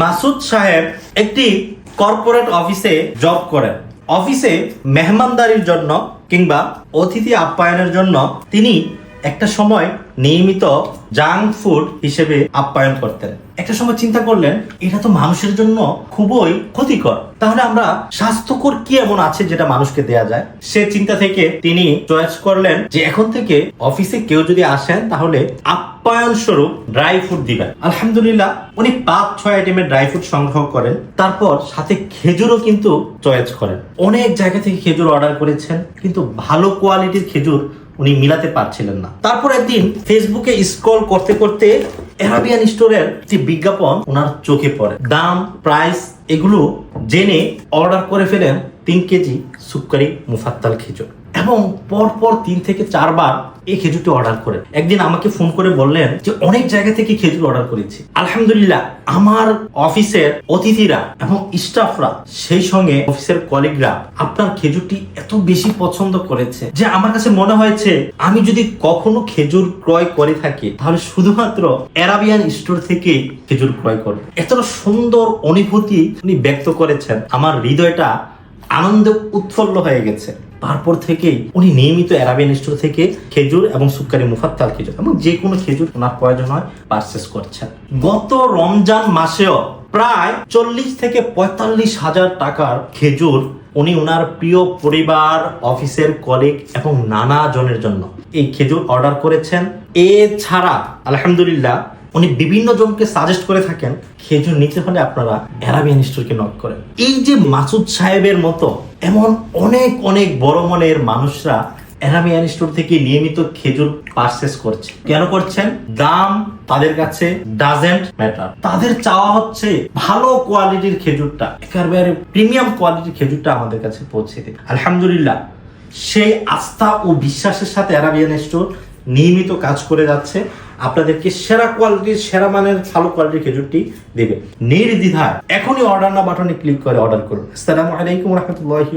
মাসুদ সাহেব একটি কর্পোরেট অফিসে জব করেন। অফিসে মেহমানদারির জন্য কিংবা অতিথি আপ্যায়নের জন্য তিনি একটা সময় নিয়মিত জাঙ্ক ফুড হিসেবে আপ্যায়ন করতেন। একটা সময় চিন্তা করলেন, এটা তো মানুষের জন্য খুবই ক্ষতিকর। তাহলে আমরা স্বাস্থ্যকর কি এমন আছে যেটা মানুষকে দেয়া যায়? সে চিন্তা থেকে তিনি চয়েস করলেন যে এখন থেকে অফিসে কেউ যদি আসেন, তাহলে আপ্যায়ন স্বরূপ ড্রাই ফ্রুট দিবেন। আলহামদুলিল্লাহ, উনি পাঁচ, ছয় আইটেমের ড্রাই ফ্রুট সংগ্রহ করেন। তারপর সাথে খেজুরও কিন্তু চয়েস করেন। অনেক জায়গা থেকে খেজুর অর্ডার করেছেন, কিন্তু ভালো কোয়ালিটির খেজুর উনি মিলাতে পারছিলেন না। তারপর একদিন ফেসবুকে স্ক্রল করতে করতে অ্যারাবিয়ান স্টোরের একটি বিজ্ঞাপন ওনার চোখে পড়ে। দাম প্রাইস এগুলো জেনে অর্ডার করে ফেলেন তিন কেজি সুক্কারি মুফাত্তাল খেজুর। এবং পরপর তিন থেকে চারবার এই খেজুরটি অর্ডার করে। একদিন আমাকে ফোন করে বললেন যে, অনেক জায়গা থেকে খেজুর অর্ডার করেছি। আলহামদুলিল্লাহ, আমার অফিসের অতিথিরা এবং স্টাফরা সেই সঙ্গে অফিসের কলিগরা আপনার খেজুরটি এত বেশি পছন্দ করেছে যে, আমার কাছে মনে হয়েছে, আমি যদি কখনো খেজুর ক্রয় করে থাকি, তাহলে শুধুমাত্র অ্যারাবিয়ান স্টোর থেকে খেজুর ক্রয় করব। এতটা সুন্দর অনুভূতি উনি ব্যক্ত করেছেন। আমার হৃদয়টা আনন্দে উৎফুল্ল হয়ে গেছে। তারপর থেকেই উনি নিয়মিত অ্যারাবিয়ান স্টোর থেকে খেজুর এবং সুক্কারি মুফাত্তাল খেজুর এবং যে কোনো খেজুর ওনার প্রয়োজন হয় পারচেস করছেন। গত রমজান মাসেও প্রায় চল্লিশ থেকে পঁয়তাল্লিশ হাজার টাকার খেজুর উনি ওনার প্রিয় পরিবার, অফিসের কলিগ এবং নানা জনের জন্য এই খেজুর অর্ডার করেছেন। এছাড়া আলহামদুলিল্লাহ উনি বিভিন্ন জনকে সাজেস্ট করে থাকেন, খেজুর নিতে হলে আপনারা অ্যারাবিয়ান স্টোরকে নক করেন। এই যে মাসুদ সাহেবের মতো এমন অনেক অনেক বড় মনের মানুষরা অ্যারাবিয়ান স্টোর থেকে নিয়মিত খেজুর পারচেস করছে। কেন করছেন? দাম তাদের কাছে ডাজেন্ট ম্যাটার তাদের চাওয়া হচ্ছে ভালো কোয়ালিটির খেজুরটা, একেবারে প্রিমিয়াম কোয়ালিটির খেজুরটা আমাদের কাছে পৌঁছে দেয় আলহামদুলিল্লাহ, সেই আস্থা ও বিশ্বাসের সাথে অ্যারাবিয়ান স্টোর নিয়মিত কাজ করে যাচ্ছে, আপনাদেরকে সেরা কোয়ালিটির সেরা মানের ভালো কোয়ালিটির খেজুরটি দেবে। নির্দ্বিধায় এখনই অর্ডার না বাটনে ক্লিক করে অর্ডার করুন। আসসালামু আলাইকুম রহমতুল্লাহি